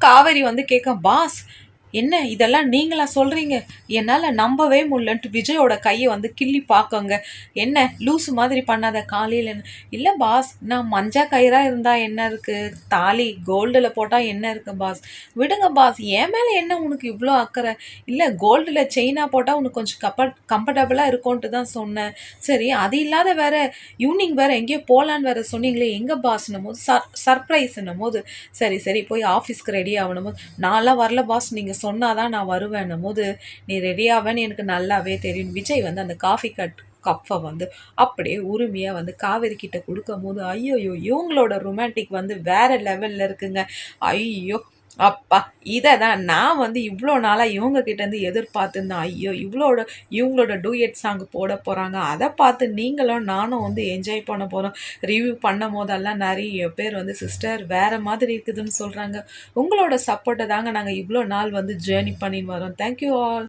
காவேரி வந்து கேட்க பாஸ் என்ன இதெல்லாம் நீங்களா சொல்கிறீங்க என்னால் நம்பவே முடியலன்ட்டு விஜயோட கையை வந்து கிள்ளி பார்க்கங்க. என்ன லூசு மாதிரி பண்ணாத காலையில் இல்லை பாஸ் நான் மஞ்சா கயிறாக இருந்தால் என்ன இருக்குது தாலி கோல்டில் போட்டால் என்ன இருக்கு பாஸ்? விடுங்க பாஸ் என் மேலே என்ன உனக்கு இவ்வளோ அக்கறை? இல்லை கோல்டில் செயினாக போட்டால் உனக்கு கொஞ்சம் கப்ப கம்ஃபர்டபுளாக இருக்கும்ன்ட்டு தான் சொன்னேன். சரி அது இல்லாத வேற ஈவினிங் வேறு எங்கேயோ போகலான்னு வேறு சொன்னீங்களே எங்கே பாஸ்னும் போது? சர் சர்ப்ரைஸ்னும் போது. சரி சரி போய் ஆஃபீஸ்க்கு ரெடி ஆகணும் போது. நான்லாம் வரல பாஸ் நீங்கள் சொன்னால் தான் நான் வருவேன்னும் போது நீ ரெடி எனக்கு நல்லாவே தெரியும். விஜய் வந்து அந்த காஃபி கட் கப்பை வந்து அப்படியே உரிமையாக வந்து காவேரி கிட்ட கொடுக்கும் போது ஐயோயோ இவங்களோட ரொமான்டிக் வந்து வேற லெவலில் இருக்குங்க. ஐயோ அப்பா இதை தான் நான் வந்து இவ்வளோ நாளாக இவங்க கிட்டேருந்து எதிர்பார்த்துருந்தேன் ஐயோ இவ்வளோட இவங்களோட டூயட் சாங் போட போகிறாங்க அதை பார்த்து நீங்களும் நானும் வந்து என்ஜாய் பண்ண போகிறோம் ரிவ்யூ பண்ணும் போதெல்லாம் நிறைய பேர் வந்து சிஸ்டர் வேறு மாதிரி இருக்குதுன்னு சொல்கிறாங்க உங்களோட சப்போர்ட்டை தாங்க நாங்கள் இவ்வளோ நாள் வந்து ஜேர்னி பண்ணின்னு வரோம். Thank you all